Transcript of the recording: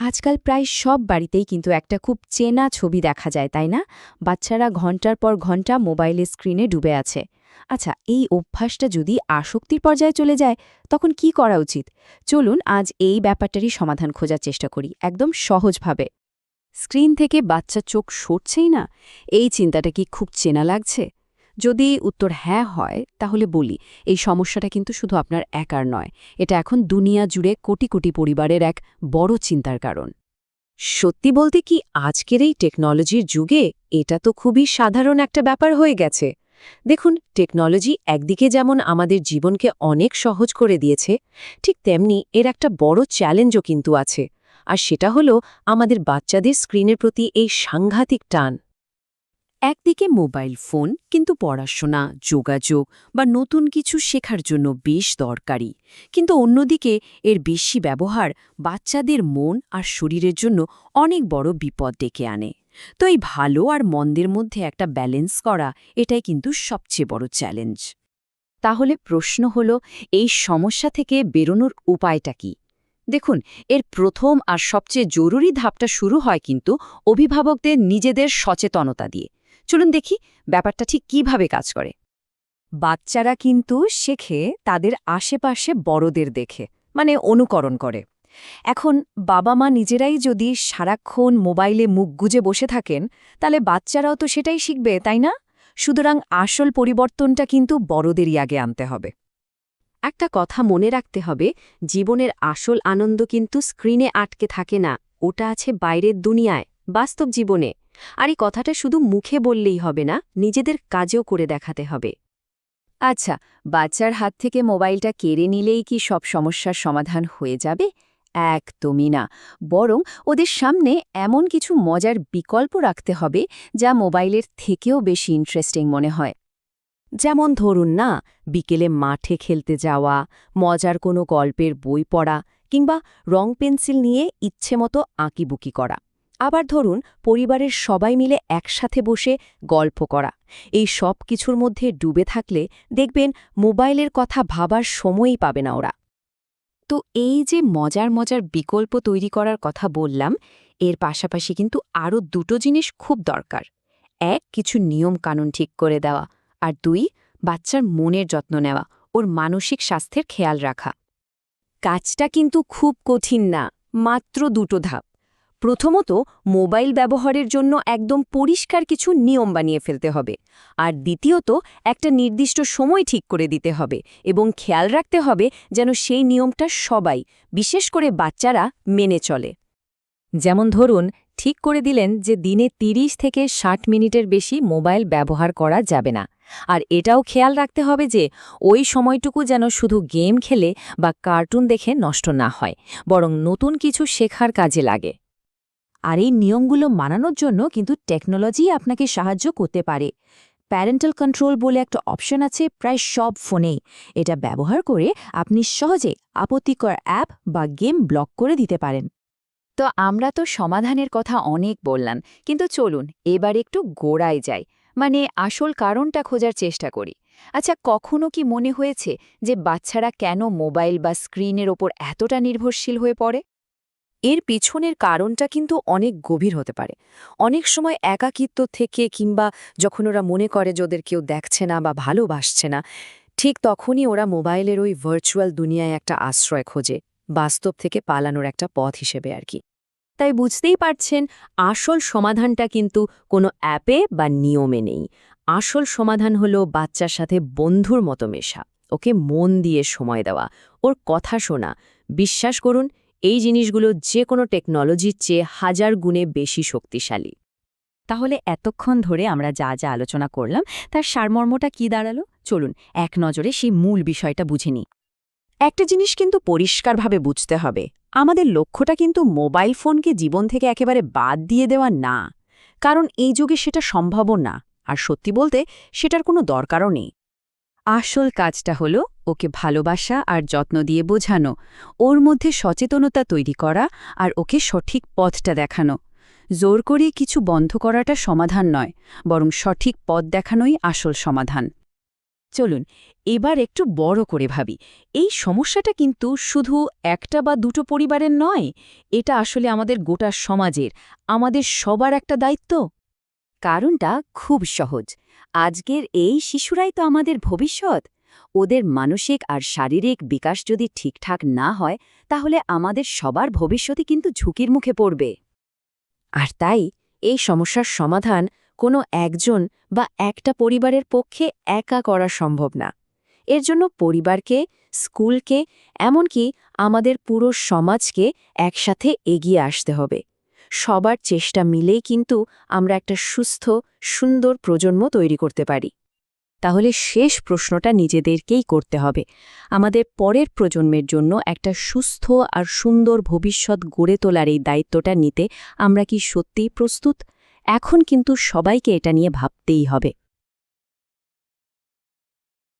আজকাল প্রায় সব বাড়িতেই কিন্তু একটা খুব চেনা ছবি দেখা যায়, তাই না? বাচ্চারা ঘণ্টার পর ঘণ্টা মোবাইলের স্ক্রিনে ডুবে আছে। আচ্ছা এই অভ্যাসটা যদি আসক্তির পর্যায়ে চলে যায়, তখন কি করা উচিত? চলুন আজ এই ব্যাপারটারই সমাধান খোঁজার চেষ্টা করি, একদম সহজভাবে। স্ক্রিন থেকে বাচ্চা চোখ সরছেই না? এই চিন্তাটা কি খুব চেনা লাগছে? যদি উত্তর হ্যাঁ হয়, তাহলে বলি, এই সমস্যাটা কিন্তু শুধু আপনার একার নয়, এটা এখন দুনিয়া জুড়ে কোটি কোটি পরিবারের এক বড় চিন্তার কারণ। সত্যি বলতে কি আজকের এই টেকনোলজির যুগে এটা তো খুবই সাধারণ একটা ব্যাপার হয়ে গেছে। দেখুন, টেকনোলজি একদিকে যেমন আমাদের জীবনকে অনেক সহজ করে দিয়েছে, ঠিক তেমনি এর একটা বড় চ্যালেঞ্জও কিন্তু আছে, আর সেটা হলো আমাদের বাচ্চাদের স্ক্রিনের প্রতি এই সাংঘাতিক টান। একদিকে মোবাইল ফোন, কিন্তু পড়াশোনা, যোগাযোগ বা নতুন কিছু শেখার জন্য বেশ দরকারি। কিন্তু অন্যদিকে এর বেশি ব্যবহার বাচ্চাদের মন আর শরীরের জন্য অনেক বড় বিপদ ডেকে আনে। তো এই ভালো আর মন্দের মধ্যে একটা ব্যালেন্স করা, এটাই কিন্তু সবচেয়ে বড় চ্যালেঞ্জ। তাহলে প্রশ্ন হল, এই সমস্যা থেকে বেরোনোর উপায়টা কি? দেখুন, এর প্রথম আর সবচেয়ে জরুরি ধাপটা শুরু হয় কিন্তু অভিভাবকদের নিজেদের সচেতনতা দিয়ে। চলুন দেখি ব্যাপারটা ঠিক কীভাবে কাজ করে। বাচ্চারা কিন্তু শেখে তাদের আশেপাশে বড়দের দেখে মানে অনুকরণ করে। এখন বাবা মা নিজেরাই যদি সারাক্ষণ মোবাইলে মুখ গুজে বসে থাকেন, তাহলে বাচ্চারাও তো সেটাই শিখবে, তাই না? সুতরাং আসল পরিবর্তনটা কিন্তু বড়দেরই আগে আনতে হবে। একটা কথা মনে রাখতে হবে, জীবনের আসল আনন্দ কিন্তু স্ক্রিনে আটকে থাকে না, ওটা আছে বাইরের দুনিয়ায়, বাস্তব জীবনে। আর এই কথাটা শুধু মুখে বললেই হবে না, নিজেদের কাজেও করে দেখাতে হবে। আচ্ছা বাচ্চার হাত থেকে মোবাইলটা কেড়ে নিলেই কি সব সমস্যার সমাধান হয়ে যাবে? একদমই না। বরং ওদের সামনে এমন কিছু মজার বিকল্প রাখতে হবে যা মোবাইলের থেকেও বেশি ইন্টারেস্টিং মনে হয়। যেমন ধরুন না, বিকেলে মাঠে খেলতে যাওয়া, মজার কোনো গল্পের বই পড়া কিংবা রং পেন্সিল নিয়ে ইচ্ছেমতো আঁকিবুকি করা। আবার ধরুন, পরিবারের সবাই মিলে একসাথে বসে গল্প করা। এই সব কিছুর মধ্যে ডুবে থাকলে দেখবেন মোবাইলের কথা ভাবার সময়ই পাবে না ওরা। তো এই যে মজার মজার বিকল্প তৈরি করার কথা বললাম, এর পাশাপাশি কিন্তু আরও দুটো জিনিস খুব দরকার। এক, কিছু নিয়ম কানুন ঠিক করে দেওয়া। আর দুই, বাচ্চার মনের যত্ন নেওয়া, ওর মানসিক স্বাস্থ্যের খেয়াল রাখা। কাজটা কিন্তু খুব কঠিন না, মাত্র দুটো ধাপ। প্রথমত, মোবাইল ব্যবহারের জন্য একদম পরিষ্কার কিছু নিয়ম বানিয়ে ফেলতে হবে। আর দ্বিতীয়ত, একটা নির্দিষ্ট সময় ঠিক করে দিতে হবে এবং খেয়াল রাখতে হবে যেন সেই নিয়মটা সবাই, বিশেষ করে বাচ্চারা, মেনে চলে। যেমন ধরুন, ঠিক করে দিলেন যে দিনে ৩০ থেকে ৬০ মিনিটের বেশি মোবাইল ব্যবহার করা যাবে না। আর এটাও খেয়াল রাখতে হবে যে, ওই সময়টুকু যেন শুধু গেম খেলে বা কার্টুন দেখে নষ্ট না হয়, বরং নতুন কিছু শেখার কাজে লাগে। আর এই নিয়মগুলো মানানোর জন্য কিন্তু টেকনোলজি আপনাকে সাহায্য করতে পারে। প্যারেন্টাল কন্ট্রোল বলে একটা অপশন আছে প্রায় সব ফোনেই। এটা ব্যবহার করে আপনি সহজে আপত্তিকর অ্যাপ বা গেম ব্লক করে দিতে পারেন। তো আমরা তো সমাধানের কথা অনেক বললাম, কিন্তু চলুন এবার একটু গোড়ায় যাই। মানে আসল কারণটা খোঁজার চেষ্টা করি। আচ্ছা কখনো কি মনে হয়েছে যে বাচ্চারা কেন মোবাইল বা স্ক্রিনের ওপর এতটা নির্ভরশীল হয়ে পড়ে? এর পিছনের কারণটা কিন্তু অনেক গভীর হতে পারে। অনেক সময় একাকিত্ব থেকে কিংবা যখন ওরা মনে করে যে ওদের কেউ দেখছে না বা ভালোবাসছে না, ঠিক তখনই ওরা মোবাইলের ওই ভার্চুয়াল দুনিয়ায় একটা আশ্রয় খোঁজে, বাস্তব থেকে পালানোর একটা পথ হিসেবে আর কি। তাই বুঝতেই পারছেন, আসল সমাধানটা কিন্তু কোনো অ্যাপে বা নিয়মে নেই। আসল সমাধান হলো বাচ্চার সাথে বন্ধুর মতো মেশা, ওকে মন দিয়ে সময় দেওয়া, ওর কথা শোনা। বিশ্বাস করুন এই জিনিসগুলো যে কোনো টেকনোলজির চেয়ে হাজার গুণে বেশি শক্তিশালী। তাহলে এতক্ষণ ধরে আমরা যা যা আলোচনা করলাম, তার সারমর্মটা কি দাঁড়াল? চলুন, এক নজরে সেই মূল বিষয়টা বুঝে নিই। একটা জিনিস কিন্তু পরিষ্কারভাবে বুঝতে হবে, আমাদের লক্ষ্যটা কিন্তু মোবাইল ফোনকে জীবন থেকে একেবারে বাদ দিয়ে দেওয়া না, কারণ এই যুগে সেটা সম্ভবও না, আর সত্যি বলতে সেটার কোনো দরকারও নেই। আসল কাজটা হলো ওকে ভালোবাসা আর যত্ন দিয়ে বোঝানো, ওর মধ্যে সচেতনতা তৈরি করা আর ওকে সঠিক পথটা দেখানো। জোর করে কিছু বন্ধ করাটা সমাধান নয়, বরং সঠিক পথ দেখানোই আসল সমাধান। চলুন, এবার একটু বড় করে ভাবি, এই সমস্যাটা কিন্তু শুধু একটা বা দুটো পরিবারের নয়, এটা আসলে আমাদের গোটা সমাজের, আমাদের সবার একটা দায়িত্ব। কারণটা খুব সহজ, আজকের এই শিশুরাই তো আমাদের ভবিষ্যৎ। ওদের মানসিক আর শারীরিক বিকাশ যদি ঠিকঠাক না হয়, তাহলে আমাদের সবার ভবিষ্যতে কিন্তু ঝুঁকির মুখে পড়বে। আর তাই, এই সমস্যার সমাধান কোনো একজন বা একটা পরিবারের পক্ষে একা করা সম্ভব না। এর জন্য পরিবারকে, স্কুলকে, এমনকি আমাদের পুরো সমাজকে একসাথে এগিয়ে আসতে হবে। সবার চেষ্টা মিলেই কিন্তু আমরা একটা সুস্থ, সুন্দর প্রজন্ম তৈরি করতে পারি। তাহলে শেষ প্রশ্নটা নিজেদেরকেই করতে হবে। আমাদের পরের প্রজন্মের জন্য একটা সুস্থ আর সুন্দর ভবিষ্যৎ গড়ে তোলার এই দায়িত্বটা নিতে আমরা কি সত্যিই প্রস্তুত? এখন কিন্তু সবাইকে এটা নিয়ে ভাবতেই হবে।